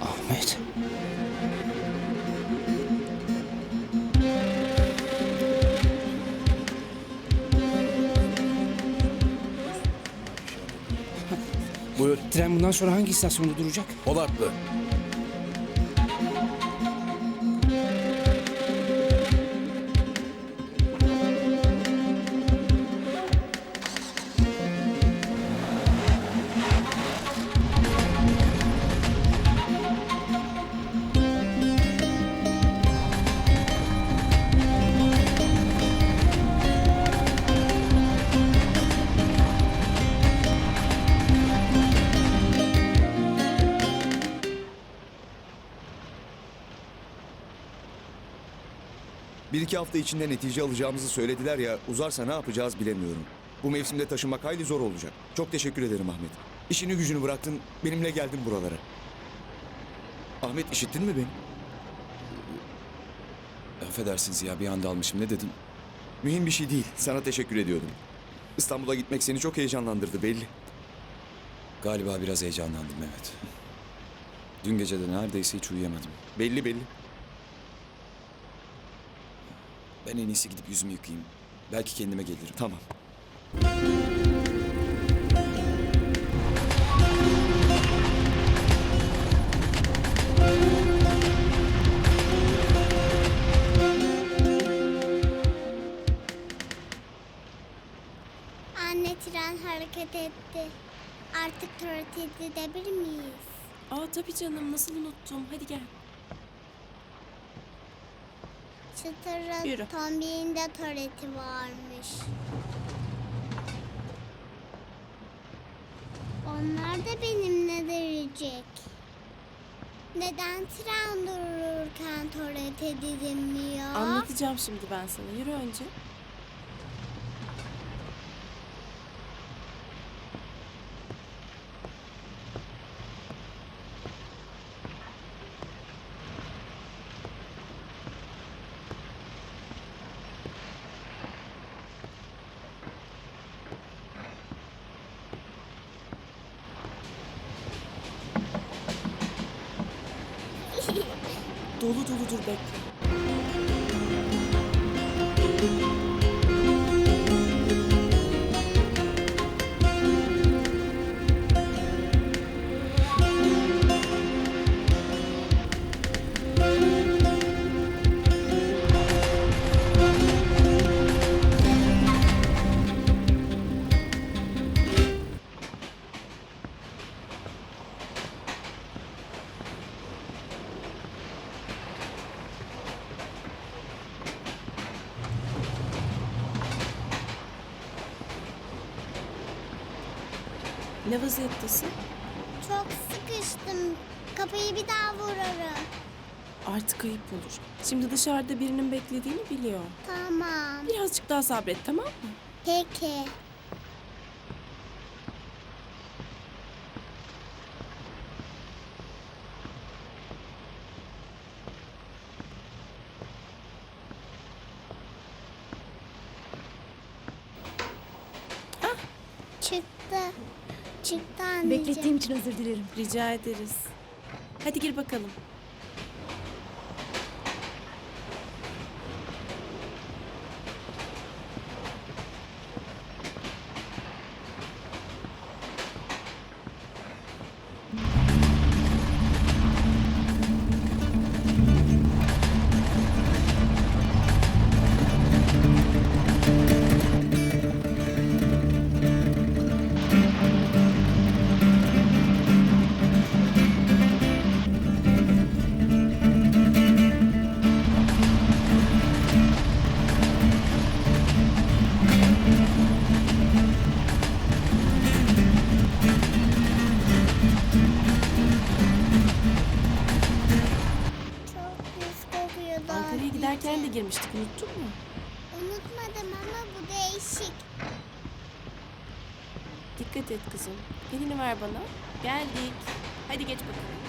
Ahmet. Buyur. Tren bundan sonra hangi istasyonda duracak? Polatlı. Bir iki hafta içinde netice alacağımızı söylediler ya uzarsa ne yapacağız bilemiyorum. Bu mevsimde taşınmak hayli zor olacak. Çok teşekkür ederim Ahmet. İşini gücünü bıraktın benimle geldin buralara. Ahmet işittin mi beni? Affedersiniz ya bir anda almışım. Ne dedin? Mühim bir şey değil. Sana teşekkür ediyordum. İstanbul'a gitmek seni çok heyecanlandırdı belli. Galiba biraz heyecanlandım evet. Dün gece de neredeyse hiç uyuyamadım. Belli belli. Ben en iyisi gidip yüzümü yıkayayım. Belki kendime gelirim. Tamam. Anne tren hareket etti. Artık tuvalete gidebilir miyiz? Aa tabii canım nasıl unuttum. Hadi gel. Çıtırın Yürü. tuvaleti varmış. Onlar da benimle diyecek. Neden tren dururken tuvalet edilmiyor? Anlatacağım şimdi ben sana. Yürü önce. Dolu dolu dur bekle. Ne vaziyettesin? Çok sıkıştım. Kapıyı bir daha vurarım. Artık ayıp olur. Şimdi dışarıda birinin beklediğini biliyor. Tamam. Birazcık daha sabret tamam mı? Peki. Beklettiğim için özür dilerim. Rica ederiz. Hadi gir bakalım. Ankara'ya giderken de girmiştik unuttun mu? Unutmadım ama bu değişik. Dikkat et kızım. Elini ver bana. Geldik. Hadi geç bakalım.